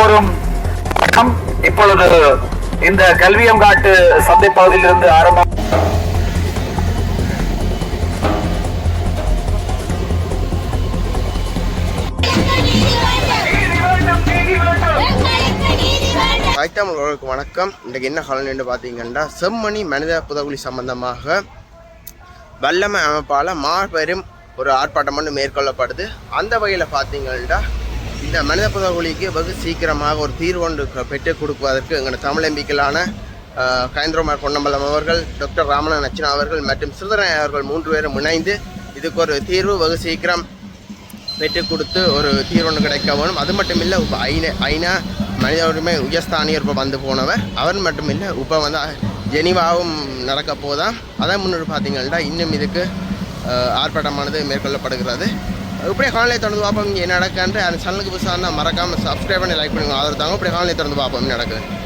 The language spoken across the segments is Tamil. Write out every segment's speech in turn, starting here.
எல்லோரும் இப்பொழுது இந்த கல்வியங்காட்டு சந்தை பகுதியிலிருந்து ஆரம்பம். தாய்த்தமிழர்களுக்கு வணக்கம். இன்றைக்கு என்ன காலனின்னு பார்த்தீங்கன்னா செம்மணி மனித புதகுலி சம்பந்தமாக வல்லமை அமைப்பால் மாபெரும் ஒரு ஆர்ப்பாட்டம் ஒன்று மேற்கொள்ளப்படுது. அந்த வகையில் பார்த்தீங்கன்னா இந்த மனித புதகுலிக்கு வெகு சீக்கிரமாக ஒரு தீர்வு ஒன்று பெற்றுக் கொடுப்பதற்கு எங்களோட தமிழம்பிக்கலான கயந்திரமார் பொன்னம்பலம் அவர்கள் டாக்டர் ராமநாதன் அச்சனா அவர்கள் மற்றும் சிறுதரன் அவர்கள் மூன்று பேரும் இணைந்து இதுக்கு ஒரு தீர்வு வெகு சீக்கிரம் பெற்றுக் கொடுத்து ஒரு தீர்வு கிடைக்க வேணும். அது மட்டும் இல்லை இப்போ ஐநா ஐநா மனித உரிமை உயர்ஸ்தானியர் இப்போ வந்து போனவர். அவர் மட்டும் இல்லை இப்போ வந்து ஜெனிவாவும் நடக்க போதான் அதான் முன்னாடி பார்த்தீங்கன்னா இன்னும் இதுக்கு ஆர்ப்பாட்டமானது மேற்கொள்ளப்படுகிறது. இப்படியே காலையை திறந்து பார்ப்போம் இங்கே என்ன நடக்குன்ற அந்த சேனலுக்கு புதுசாக மறக்காமல் சப்ஸ்கிரைப் பண்ணி லைக் பண்ணுங்க. ஆதரவு தாங்க. இப்படியே காலையை திறந்து பார்ப்போம் நடக்குது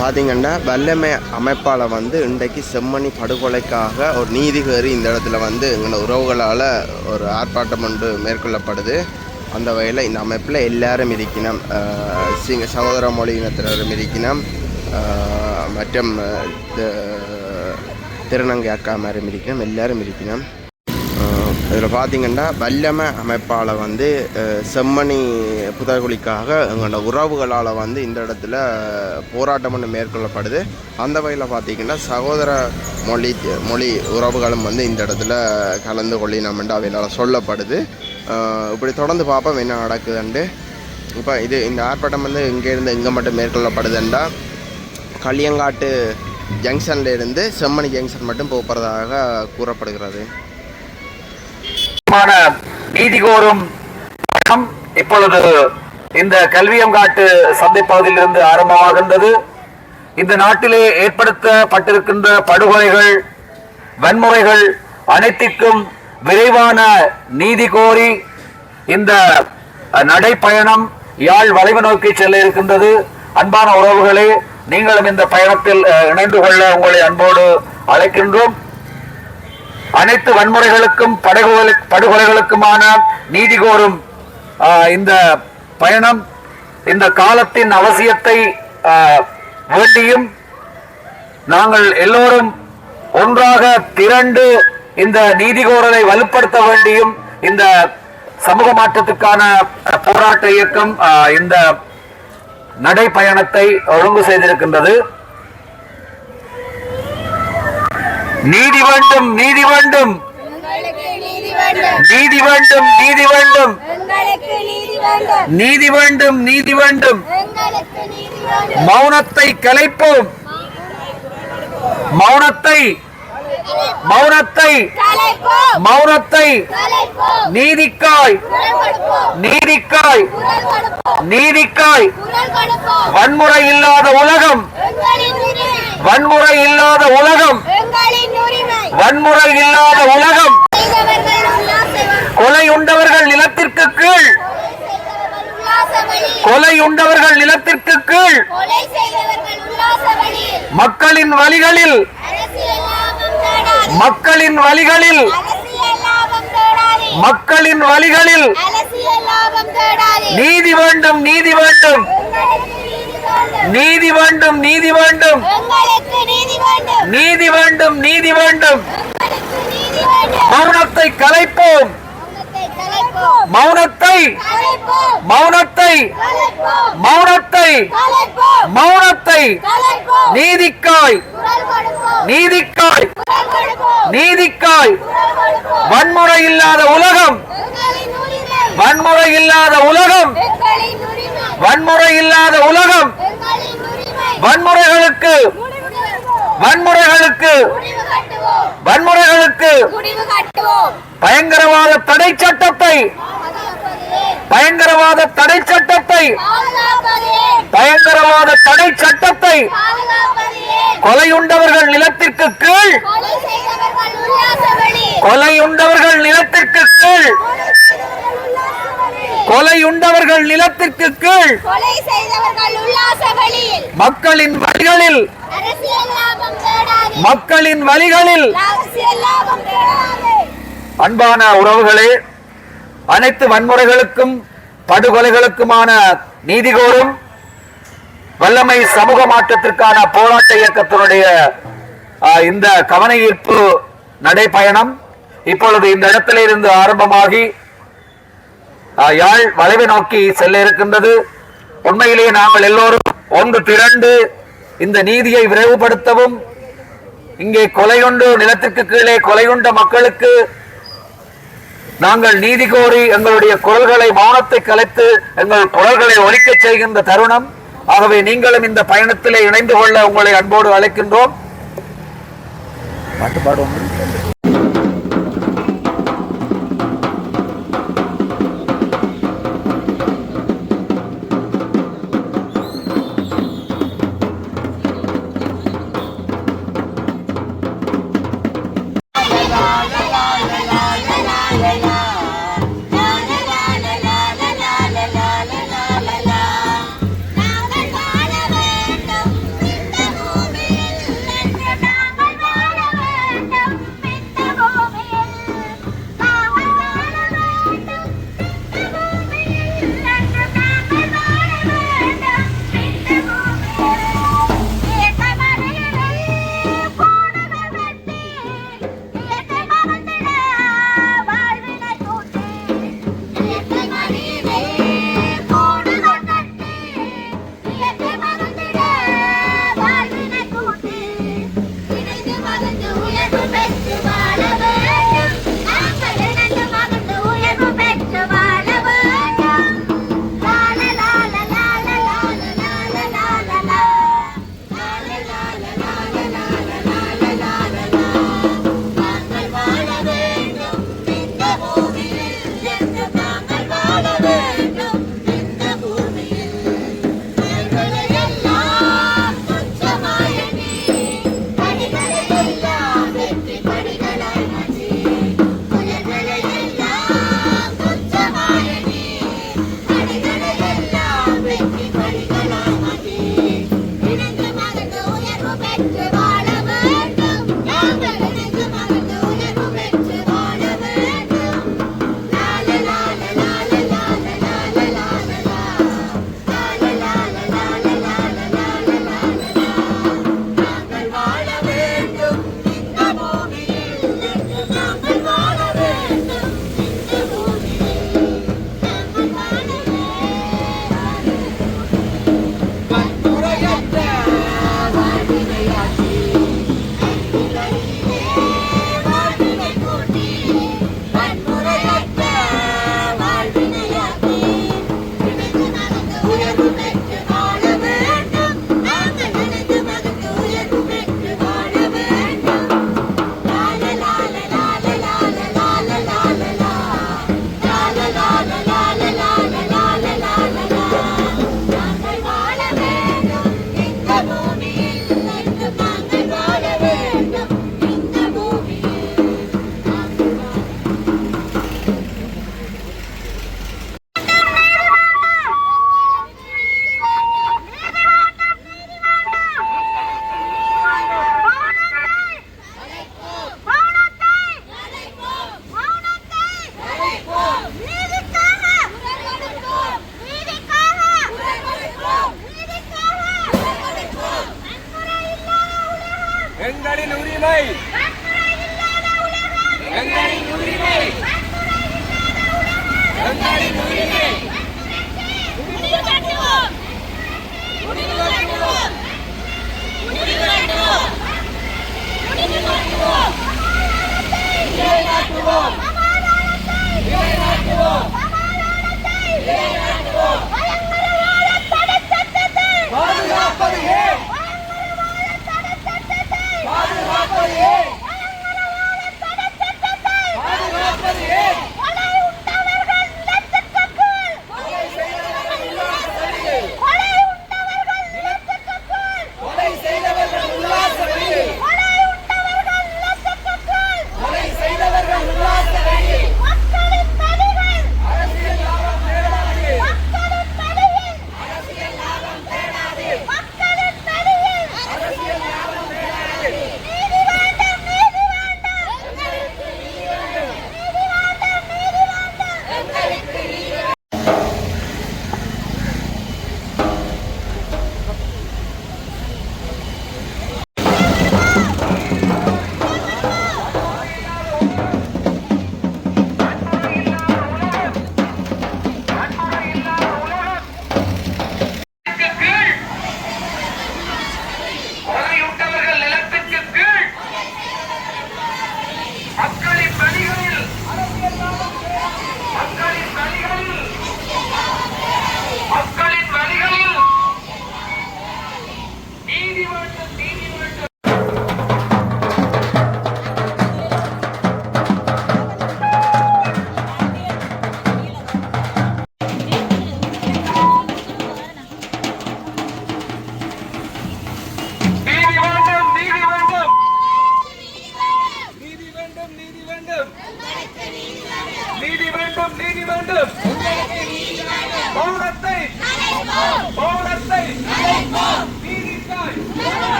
பார்த்தீங்கன்னா வல்லமை அமைப்பால் வந்து இன்றைக்கு செம்மணி படுகொலைக்காக ஒரு நீதி இந்த இடத்துல வந்து எங்களோட உறவுகளால் ஒரு ஆர்ப்பாட்டம் ஒன்று மேற்கொள்ளப்படுது. அந்த வகையில் இந்த அமைப்பில் எல்லாரும் இருக்கணும். சிங்க சகோதர மொழியினத்தினரும் இருக்கணும். அஹ் மற்றும் திருநங்கை அக்கா மாதிரி இருக்கணும் எல்லாரும் இருக்கணும் இதில் பார்த்தீங்கன்னா வல்லமை அமைப்பால் வந்து செம்மணி புதகுலிக்காக எங்களோட உறவுகளால் வந்து இந்த இடத்துல போராட்டம் ஒன்று மேற்கொள்ளப்படுது. அந்த வகையில் பார்த்தீங்கன்னா சகோதர மொழி மொழி உறவுகளும் வந்து இந்த இடத்துல கலந்து கொள்ளினோம்ண்டு அவையினால் சொல்லப்படுது. இப்படி தொடர்ந்து பார்ப்போம் என்ன நடக்குதுண்டு இப்போ இது இந்த ஆர்ப்பாட்டம் வந்து இங்கேருந்து இங்கே மட்டும் மேற்கொள்ளப்படுதுண்டா களியங்காட்டு ஜங்ஷன்ல இருந்து செம்மணி ஜங்ஷன் மட்டும் போகிறதாக கூறப்படுகிறது. மான நீதி கோரும் இப்பொழுது இந்த கல்வியங்காட்டு சந்தை பகுதியிலிருந்து ஆரம்பமாகின்றது. இந்த நாட்டிலே ஏற்படுத்தப்பட்டிருக்கின்ற படுகொலைகள் வன்முறைகள் அனைத்திற்கும் விரைவான நீதி கோரி இந்த நடைப்பயணம் யாழ் வளைவு நோக்கி செல்ல இருக்கின்றது. அன்பான உறவுகளே நீங்களும் இந்த பயணத்தில் இணைந்து கொள்ள உங்களை அன்போடு அழைக்கின்றோம். அனைத்து வன்முறைகளுக்கும் படுகொலை படுகொலைகளுக்குமான நீதி கோரும் இந்த பயணம் இந்த காலத்தின் அவசியத்தை வேண்டியும் நாங்கள் எல்லோரும் ஒன்றாக திரண்டு இந்த நீதி கோரலை வலுப்படுத்த வேண்டியும் இந்த சமூக மாற்றத்துக்கான போராட்ட இயக்கம் இந்த நடைப்பயணத்தை ஒழுங்கு செய்திருக்கின்றது. நீதி வேண்டும் நீதி வேண்டும். நீதி வேண்டும் நீதி வேண்டும். நீதி வேண்டும் நீதி வேண்டும். மௌனத்தை கலைப்போம். மௌனத்தை மௌனத்தை மௌனத்தை நீதிக்காய் நீதிக்காய் நீதிக்காய் வன்முறை இல்லாத உலகம் வன்முறை இல்லாத உலகம் வன்முறை இல்லாத உலகம் கொலை உண்டவர்கள் நிலத்திற்கு கீழ் கொலை உண்டவர்கள் நிலத்திற்கு கீழ் மக்களின் வழிகளில் மக்களின் வழிகளில் மக்களின் வழிகளில் நீதி வேண்டும் நீதி வேண்டும். நீதி வேண்டும் நீதி வேண்டும். நீதி வேண்டும் நீதி வேண்டும். மரணத்தை கலைப்போம். மௌனத்தை மௌனத்தை மௌனத்தை மௌனத்தை நீதிக்காய் நீதிக்காய் நீதிக்காய் வன்முறை இல்லாத உலகம் வன்முறை இல்லாத உலகம் வன்முறை இல்லாத உலகம் வன்முறைகளுக்கு வன்முறைகளுக்கு வன்முறைகளுக்கு முடிவு கட்டுவோம். பயங்கரவாத தடை சட்டத்தை பயங்கரவாத தடை சட்டத்தை பயங்கரவாத தடை சட்டத்தை கொலையுண்டவர்கள் நிலத்திற்கு கீழ் கொலையுண்டவர்கள் நிலத்திற்கு கீழ் கொலையுண்டவர்கள் நிலத்திற்கு கீழ் மக்களின் வழிகளில் மக்களின் வழிகளில் அன்பான உறவுகளே அனைத்து வன்முறைகளுக்கும் படுகொலைகளுக்குமான நீதி கோரும் வல்லமை சமூக மாற்றத்திற்கான போராட்ட இயக்கத்தினுடைய இந்த கவன ஈர்ப்பு நடைபயணம் இப்பொழுது இந்த இடத்திலிருந்து ஆரம்பமாகி யாழ் வளைவை நோக்கி செல்ல இருக்கின்றது உண்மையிலேயே நாங்கள் எல்லோரும் ஒன்று திரண்டு இந்த நீதியை விரைவுபடுத்தவும் இங்கே கொலையுண்டு நிலத்திற்கு கீழே கொலையுண்ட மக்களுக்கு நாங்கள் நீதி கோரி எங்களுடைய குரல்களை மௌனத்தை கலைத்து எங்கள் குரல்களை ஒலிக்கச் செய்கின்ற தருணம். ஆகவே நீங்களும் இந்த பயணத்திலே இணைந்து கொள்ள உங்களை அன்போடு அழைக்கின்றோம். பாட்டு பாடுவோம்?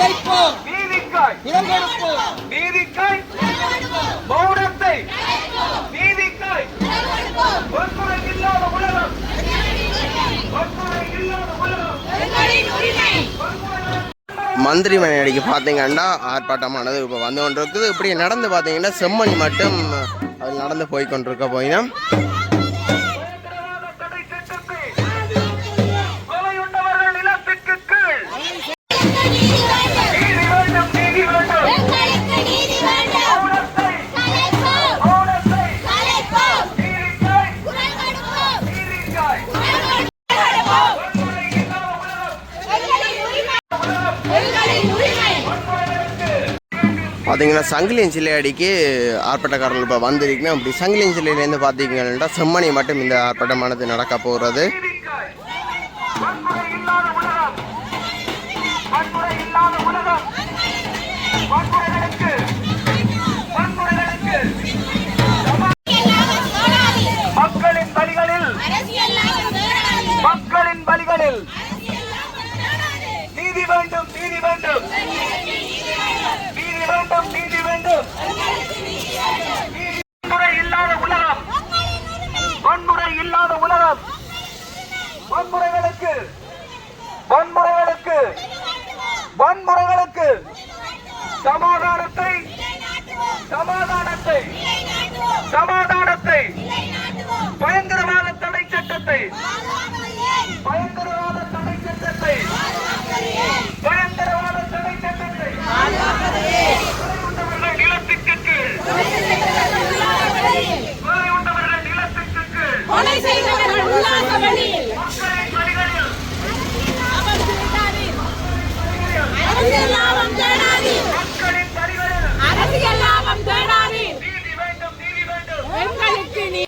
மௌனத்தை நீதிக்காய். நீதிக்காய். மௌனத்தை. நீதிக்காய். வன்முறை இல்லாத உலகம். வன்முறை இல்லாத உலகம். மந்திரி மனையடிக்கு பார்த்தீங்கன்னா ஆர்ப்பாட்டமானது இப்போ வந்து கொண்டு இருக்குது இப்படி நடந்து பார்த்தீங்கன்னா செம்மணி மட்டும் அது நடந்து போய் கொண்டிருக்க போயினா. பார்த்தீங்கன்னா சங்கிலியன் சிலையடிக்கு ஆர்ப்பாட்டக்காரர்கள் இப்போ வந்திருக்கணும் அப்படி சங்கிலியன் சிலையிலேருந்து பார்த்தீங்கன்னா செம்மணி மட்டும் இந்த ஆர்ப்பாட்டமானது நடக்க போகிறது.